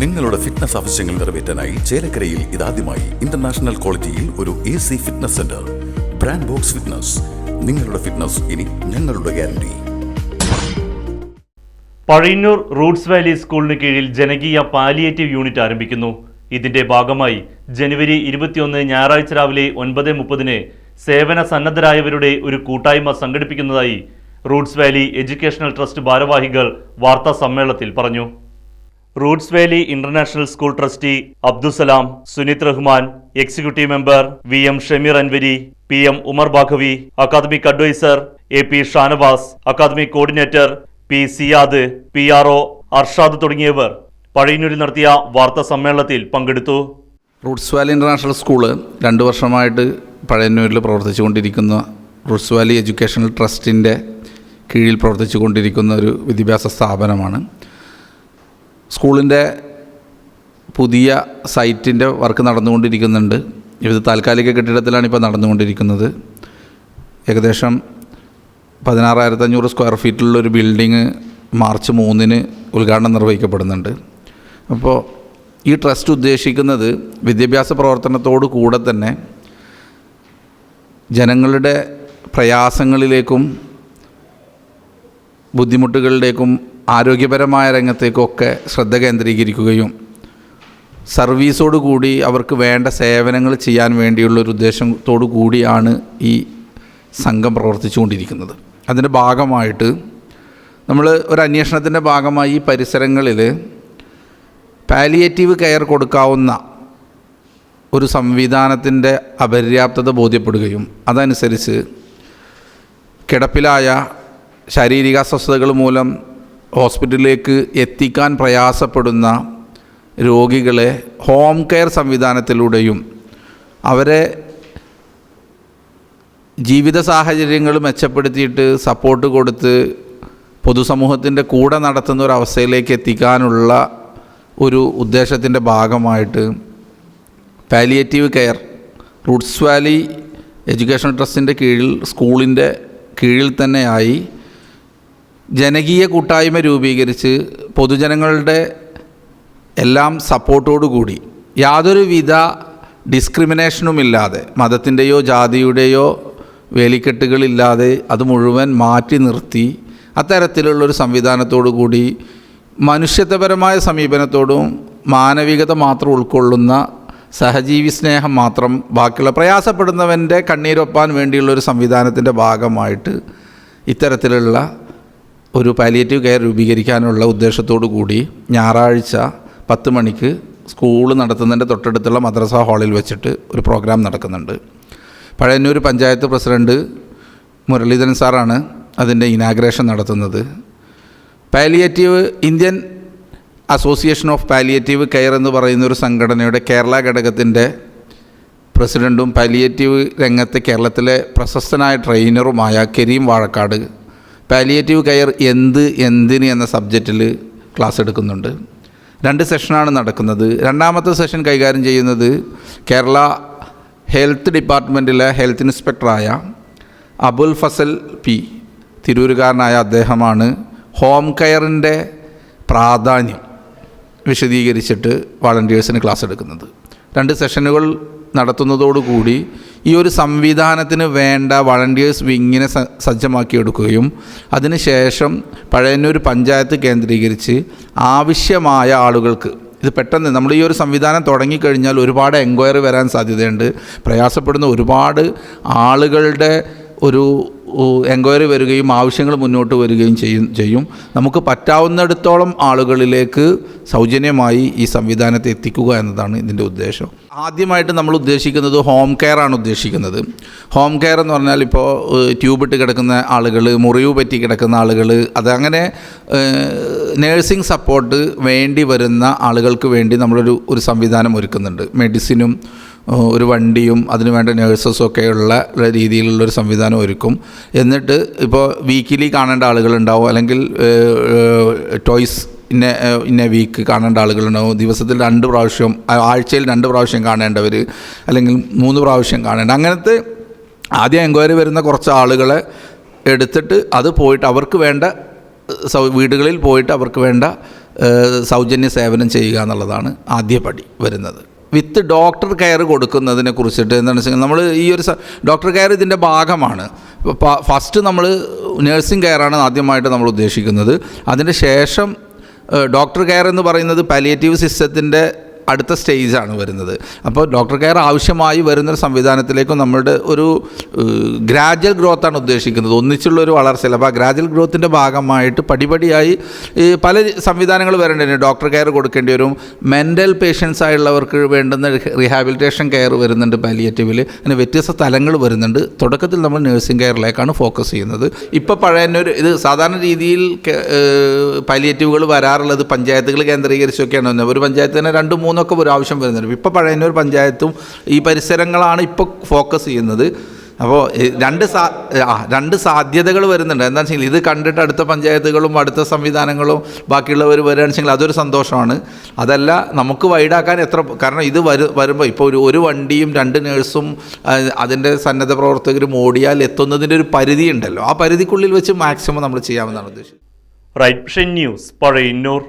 നിങ്ങളുടെ ഫിറ്റ്നസ് ആവശ്യങ്ങൾ നിറവേറ്റാനായി ചേലക്കരയിൽ ഇതാദ്യമായി ഇന്റർനാഷണൽ ക്വാളിറ്റിയിൽ ഒരു A C fitness centre brand box fitness നിങ്ങളുടെ ഫിറ്റ്നസ് ഇനി ഞങ്ങളുടെ ഗ്യാരണ്ടി പഴയന്നൂർ റൂട്ട്സ് വാലി സ്കൂളിന് കീഴിൽ ജനകീയ പാലിയേറ്റീവ് യൂണിറ്റ് ആരംഭിക്കുന്നു. ഇതിന്റെ ഭാഗമായി ജനുവരി ഇരുപത്തിയൊന്ന് ഞായറാഴ്ച രാവിലെ ഒൻപത് മുപ്പതിന് സേവന സന്നദ്ധരായവരുടെ ഒരു കൂട്ടായ്മ സംഘടിപ്പിക്കുന്നതായി റൂട്ട്സ് വാലി എഡ്യൂക്കേഷണൽ ട്രസ്റ്റ് ഭാരവാഹികൾ വാർത്താ സമ്മേളനത്തിൽ പറഞ്ഞു. Roots valley international school trustee Abdussalam Sunith Rahman executive member V M Shameer Anvari P M Umar Baqavi academic adviser A P Shanavas academic coordinator P Siyad P R O Arshad തുടങ്ങിയവർ പഴയന്നൂരിൽ നടത്തിയ വാർത്താ സമ്മേളനത്തിൽ പങ്കെടുത്തു. Roots Valley international school രണ്ട് വർഷമായിട്ട് പഴയന്നൂരിൽ പ്രവർത്തിച്ചുകൊണ്ടിരിക്കുന്ന റൂട്ട്സ് വാലി എഡ്യൂക്കേഷണൽ ട്രസ്റ്റിന്റെ കീഴിൽ പ്രവർത്തിച്ചു കൊണ്ടിരിക്കുന്ന ഒരു വിദ്യാഭ്യാസ സ്ഥാപനമാണ്. സ്കൂളിന്റെ പുതിയ സൈറ്റിന്റെ വർക്ക് നടന്നുകൊണ്ടിരിക്കുന്നുണ്ട്. ഇത് താൽക്കാലിക കെട്ടിടത്തിലാണ് ഇപ്പോൾ നടന്നുകൊണ്ടിരിക്കുന്നത്. ഏകദേശം പതിനാറായിരത്തി അഞ്ഞൂറ് സ്ക്വയർ ഫീറ്റിലുള്ള ഒരു ബിൽഡിങ് മാർച്ച് മൂന്നിന് ഉദ്ഘാടനം നിർവഹിക്കപ്പെടുന്നുണ്ട്. അപ്പോൾ ഈ ട്രസ്റ്റ് ഉദ്ദേശിക്കുന്നത് വിദ്യാഭ്യാസ പ്രവർത്തനത്തോടു കൂടെ തന്നെ ജനങ്ങളുടെ പ്രയാസങ്ങളിലേക്കും ബുദ്ധിമുട്ടുകളിലേക്കും ആരോഗ്യപരമായ രംഗത്തേക്കൊക്കെ ശ്രദ്ധ കേന്ദ്രീകരിക്കുകയും സർവീസോട് കൂടി അവർക്ക് വേണ്ട സേവനങ്ങൾ ചെയ്യാൻ വേണ്ടിയുള്ള ഒരു ഉദ്ദേശത്തോടു കൂടിയാണ് ഈ സംഘം പ്രവർത്തിച്ചുകൊണ്ടിരിക്കുന്നത്. അതിന്റെ ഭാഗമായിട്ട് നമ്മൾ ഒരു അന്വേഷണത്തിന്റെ ഭാഗമായി ഈ പരിസരങ്ങളിൽ പാലിയേറ്റീവ് കെയർ കൊടുക്കാവുന്ന ഒരു സംവിധാനത്തിന്റെ അപര്യാപ്തത ബോധ്യപ്പെടുകയും അതനുസരിച്ച് കിടപ്പിലായ ശാരീരിക അസ്വസ്ഥതകൾ മൂലം ഹോസ്പിറ്റലിലേക്ക് എത്തിക്കാൻ പ്രയാസപ്പെടുന്ന രോഗികളെ ഹോം കെയർ സംവിധാനത്തിലൂടെയും അവരെ ജീവിത സാഹചര്യങ്ങൾ മെച്ചപ്പെടുത്തിയിട്ട് സപ്പോർട്ട് കൊടുത്ത് പൊതുസമൂഹത്തിന്റെ കൂടെ നടത്തുന്ന ഒരു അവസ്ഥയിലേക്ക് എത്തിക്കാനുള്ള ഒരു ഉദ്ദേശത്തിന്റെ ഭാഗമായിട്ട് palliative care roots valley education ട്രസ്റ്റിന്റെ കീഴിൽ സ്കൂളിന്റെ കീഴിൽ തന്നെയായി ജനകീയ കൂട്ടായ്മ രൂപീകരിച്ച് പൊതുജനങ്ങളുടെ എല്ലാം സപ്പോർട്ടോടു കൂടി യാതൊരുവിധ ഡിസ്ക്രിമിനേഷനുമില്ലാതെ മതത്തിന്റെയോ ജാതിയുടെയോ വേലിക്കെട്ടുകളില്ലാതെ അത് മുഴുവൻ മാറ്റി നിർത്തി അത്തരത്തിലുള്ളൊരു സംവിധാനത്തോടു കൂടി മനുഷ്യത്വപരമായ സമീപനത്തോടും മാനവികത മാത്രം ഉൾക്കൊള്ളുന്ന സഹജീവി സ്നേഹം മാത്രം ബാക്കിയുള്ള പ്രയാസപ്പെടുന്നവന്റെ കണ്ണീരൊപ്പാൻ വേണ്ടിയുള്ള ഒരു സംവിധാനത്തിന്റെ ഭാഗമായിട്ട് ഇത്തരത്തിലുള്ള ഒരു പാലിയേറ്റീവ് കെയർ രൂപീകരിക്കാനുള്ള ഉദ്ദേശത്തോടു കൂടി ഞായറാഴ്ച പത്ത് മണിക്ക് സ്കൂൾ നടത്തുന്നതിന്റെ തൊട്ടടുത്തുള്ള മദ്രസ ഹാളിൽ വെച്ചിട്ട് ഒരു പ്രോഗ്രാം നടക്കുന്നുണ്ട്. പഴയന്നൂർ പഞ്ചായത്ത് പ്രസിഡന്റ് മുരളീധരൻ സാറാണ് അതിന്റെ ഇനാഗ്രേഷൻ നടത്തുന്നത്. Palliative Indian association of palliative care എന്ന് പറയുന്ന ഒരു സംഘടനയുടെ കേരള ഘടകത്തിന്റെ പ്രസിഡന്റും പാലിയേറ്റീവ് രംഗത്തെ കേരളത്തിലെ പ്രശസ്തനായ ട്രെയിനറുമായ കരീം വാഴക്കാട് പാലിയേറ്റീവ് കെയർ എന്ത് എന്തിന് എന്ന സബ്ജക്റ്റിൽ ക്ലാസ് എടുക്കുന്നുണ്ട്. രണ്ട് സെഷനാണ് നടക്കുന്നത്. രണ്ടാമത്തെ സെഷൻ കൈകാര്യം ചെയ്യുന്നത് കേരള ഹെൽത്ത് ഡിപ്പാർട്ട്മെന്റിലെ ഹെൽത്ത് ഇൻസ്പെക്ടറായ അബുൽ ഫസൽ പി. തിരൂരുകാരനായ അദ്ദേഹമാണ് ഹോം കെയറിന്റെ പ്രാധാന്യം വിശദീകരിച്ചിട്ട് വളണ്ടിയേഴ്സിന് ക്ലാസ് എടുക്കുന്നത്. രണ്ട് സെഷനുകൾ നടത്തുന്നതോടുകൂടി ഈ ഒരു സംവിധാനത്തിന് വേണ്ട വളണ്ടിയേഴ്സ് വിങ്ങിനെ സജ്ജമാക്കിയെടുക്കുകയും അതിനുശേഷം പഴയന്നൂർ പഞ്ചായത്ത് കേന്ദ്രീകരിച്ച് ആവശ്യമായ ആളുകൾക്ക് ഇത് പെട്ടെന്ന് നമ്മൾ ഈ ഒരു സംവിധാനം തുടങ്ങിക്കഴിഞ്ഞാൽ ഒരുപാട് എൻക്വയറി വരാൻ സാധ്യതയുണ്ട്. പ്രയാസപ്പെടുന്ന ഒരുപാട് ആളുകളുടെ ഒരു എൻക്വയറി വരികയും ആവശ്യങ്ങൾ മുന്നോട്ട് വരികയും ചെയ്യും ചെയ്യും. നമുക്ക് പറ്റാവുന്നിടത്തോളം ആളുകളിലേക്ക് സൗജന്യമായി ഈ സംവിധാനത്തെ എത്തിക്കുക എന്നതാണ് ഇതിന്റെ ഉദ്ദേശം. ആദ്യമായിട്ട് നമ്മൾ ഉദ്ദേശിക്കുന്നത് ഹോം കെയർ ആണ് ഉദ്ദേശിക്കുന്നത്. ഹോം കെയർ എന്ന് പറഞ്ഞാൽ ഇപ്പോൾ ട്യൂബിട്ട് കിടക്കുന്ന ആളുകൾ മുറിവ് പറ്റി കിടക്കുന്ന ആളുകൾ അതങ്ങനെ നേഴ്സിംഗ് സപ്പോർട്ട് വേണ്ടി വരുന്ന ആളുകൾക്ക് വേണ്ടി നമ്മളൊരു ഒരു സംവിധാനം ഒരുക്കുന്നുണ്ട്. മെഡിസിനും ഒരു വണ്ടിയും അതിന് വേണ്ട നേഴ്സസും ഒക്കെയുള്ള രീതിയിലുള്ളൊരു സംവിധാനം ഒരുക്കും. എന്നിട്ട് ഇപ്പോൾ വീക്കിലി കാണേണ്ട ആളുകളുണ്ടാവും. അല്ലെങ്കിൽ ടോയ്സ് ഇന്ന ഇന്ന വീക്ക് കാണേണ്ട ആളുകളുണ്ടാവും. ദിവസത്തിൽ രണ്ട് പ്രാവശ്യം ആഴ്ചയിൽ രണ്ട് പ്രാവശ്യം കാണേണ്ടവർ അല്ലെങ്കിൽ മൂന്ന് പ്രാവശ്യം കാണേണ്ട. അങ്ങനത്തെ ആദ്യം എൻക്വയറി വരുന്ന കുറച്ച് ആളുകളെ എടുത്തിട്ട് അത് പോയിട്ട് അവർക്ക് വേണ്ട വീടുകളിൽ പോയിട്ട് അവർക്ക് വേണ്ട സൗജന്യ സേവനം ചെയ്യുക എന്നുള്ളതാണ് ആദ്യപടി വരുന്നത്. വിത്ത് ഡോക്ടർ കെയർ കൊടുക്കുന്നതിനെ കുറിച്ചിട്ട് എന്താണെന്ന് വെച്ചാൽ നമ്മൾ ഈ ഒരു ഡോക്ടർ കെയർ ഇതിന്റെ ഭാഗമാണ്. ഫസ്റ്റ് നമ്മൾ നേഴ്സിംഗ് കെയറാണ് ആദ്യമായിട്ട് നമ്മൾ ഉദ്ദേശിക്കുന്നത്. അതിന്റെ ശേഷം ഡോക്ടർ കെയർ എന്ന് പറയുന്നത് പാലിയേറ്റീവ് സിസ്റ്റത്തിന്റെ അടുത്ത സ്റ്റേജാണ് വരുന്നത്. അപ്പോൾ ഡോക്ടർ കെയർ ആവശ്യമായി വരുന്നൊരു സംവിധാനത്തിലേക്കും നമ്മളുടെ ഒരു ഗ്രാജുവൽ ഗ്രോത്താണ് ഉദ്ദേശിക്കുന്നത്. ഒന്നിച്ചുള്ള ഒരു വളർച്ചയില്ല. അപ്പോൾ ആ ഗ്രാജുവൽ ഗ്രോത്തിന്റെ ഭാഗമായിട്ട് പടിപടിയായി ഈ പല സംവിധാനങ്ങൾ വരേണ്ടി വരും ഡോക്ടർ കെയർ കൊടുക്കേണ്ടി വരും. മെന്റൽ പേഷ്യൻസ് ആയുള്ളവർക്ക് വേണ്ടുന്ന റിഹാബിലിറ്റേഷൻ കെയർ വരുന്നുണ്ട് പാലിയേറ്റീവിൽ അങ്ങനെ വ്യത്യസ്ത തലങ്ങൾ വരുന്നുണ്ട്. തുടക്കത്തിൽ നമ്മൾ നഴ്സിംഗ് കെയറിലേക്കാണ് ഫോക്കസ് ചെയ്യുന്നത്. ഇപ്പോൾ പഴയന്നൊരു ഇത് സാധാരണ രീതിയിൽ പാലിയേറ്റീവുകൾ വരാറുള്ളത് പഞ്ചായത്തുകൾ കേന്ദ്രീകരിച്ചൊക്കെയാണ്. ഒരു പഞ്ചായത്ത് തന്നെ രണ്ട് മൂന്നൊക്കെ ഒരു ആവശ്യം വരുന്നുണ്ട്. ഇപ്പോൾ പഴയന്നൂർ പഞ്ചായത്തും ഈ പരിസരങ്ങളാണ് ഇപ്പോൾ ഫോക്കസ് ചെയ്യുന്നത്. അപ്പോൾ രണ്ട് സാ ആ രണ്ട് സാധ്യതകൾ വരുന്നുണ്ട്. എന്താ വെച്ചാൽ ഇത് കണ്ടിട്ട് അടുത്ത പഞ്ചായത്തുകളും അടുത്ത സംവിധാനങ്ങളും ബാക്കിയുള്ളവർ വരികയാണെന്ന് വെച്ചാൽ അതൊരു സന്തോഷമാണ്. അതല്ല നമുക്ക് വൈഡാക്കാൻ എത്ര കാരണം ഇത് വരു വരുമ്പോൾ ഇപ്പോൾ ഒരു ഒരു വണ്ടിയും രണ്ട് നേഴ്സും അതിന്റെ സന്നദ്ധ പ്രവർത്തകരും ഓടിയാൽ എത്തുന്നതിന്റെ ഒരു പരിധി ഉണ്ടല്ലോ ആ പരിധിക്കുള്ളിൽ വെച്ച് മാക്സിമം നമ്മൾ ചെയ്യാമെന്നാണ് ഉദ്ദേശിച്ചത്. Right news Pazhayannur.